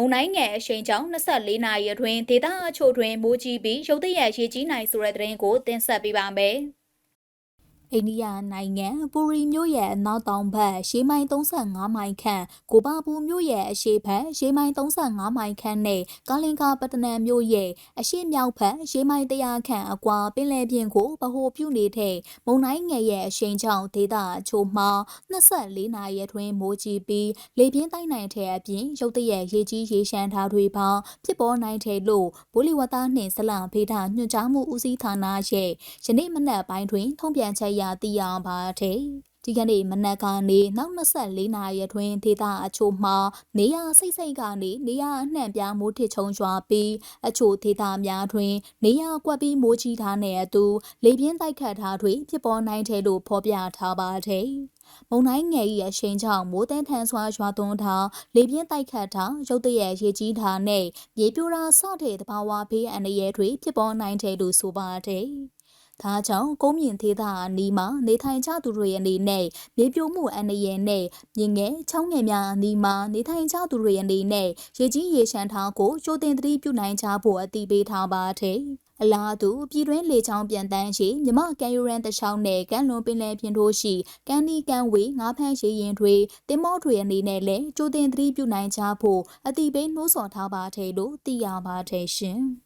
ုံတိုင်းငယ်အရှိန်ကြောင့်24နာရီအတွင်းဒေသအချို့တွင်မိုးကြီးပြီးရုတ်တရက်ရေကြီးနိုင်ဆိုတဲ့သတင်းကိုတင်ဆက်ပေးပါမယ်။ အိန္ဒိယနိုင်ငံပူရီမြို့ရဲ့အနောက်တောင်ဘက်ရှေးမိုင်35မိုင်ခန့်ကိုပါပူမြို့ရဲ့အရှေ့ဘက်ရှေးမိုင်35မိုင်ခန့်နဲ့ကာလင်ကာပတ္တနံမြို့ရဲ့အရှေ့မြောက်ဘက်ရှေးမိုင်100ခန့်အကွာပင်လယ်ပြင်ကိုဗဟိုပြုနေတဲ့မုန်တိုင်းငယ်ရဲ့အရှိန်ကြောင့်ဒေသအချို့မှာ24နာရီအတွင်းမိုးကြီးပြီးလေပြင်းတိုက်နိုင်တဲ့အပြင်ရုတ်တရက်ရေကြီးရေရှမ်းထားတွေပေါင်းဖြစ်ပေါ်နိုင်တယ်လို့ဘိုလီဝတာနှင့်ဇလံဖေးထညွှန်ကြားမှုဦးစီးဌာနရဲ့ယနေ့မနက်ပိုင်းတွင် ထုံ့ပြန်ချက်ရသိရပါတယ်။ဒီကနေ့မနက်ကနေနောက်24နာရီအတွင်းဒေသအချို့မှာနေရစိတ်စိတ်ကနေနေရအနှံ့ပြားမိုးထစ်ချုံရွာပြီးအချို့ဒေသများတွင် နေရကွက်ပြီးမိုးကြီးထားတဲ့အတူလေပြင်းတိုက်ခတ်ထားတွေဖြစ်ပေါ်နိုင်တယ်လို့ဖော်ပြထားပါတယ်။မုန်တိုင်းငယ်၏အရှိန်ကြောင့်မိုးတဲထန်စွာရွာသွန်းထားလေပြင်းတိုက်ခတ်ထားရုတ်တရက်ရေကြီးထားနဲ့မြေပြိုတာစတဲ့တဘာဝဘေးအန္တရာယ်တွေဖြစ်ပေါ်နိုင်တယ်လို့ဆိုပါတယ်။ ဒါကြောင့်ကုန်းမြင့်သေးတာအနီးမှာနေထိုင်ကြသူတွေအနေနဲ့မြေပြိုမှုအန္တရာယ်နဲ့မြင်ငယ်ချောင်းငယ်များအနီးမှာနေထိုင်ကြသူတွေအနေနဲ့ရေကြီးရေရှမ်းထားကိုကြိုတင်သတိပြုနိုင်ကြဖို့အသိပေးထားပါတယ်။အလားတူပြည်တွင်းလေချောင်းပြန်တန်းရှိမြမကန်ယူရန်တချောင်းနဲ့ကန်လွန်ပင်လယ်ပြင်တို့ရှိကန်ဒီကန်ဝေငါးဖမ်းရေရင်တွေတင်မောတွေအနေနဲ့လည်းကြိုတင်သတိပြုနိုင်ကြဖို့အသိပေးနှိုးဆော်ထားပါတယ်လို့သိရပါတယ်ရှင်။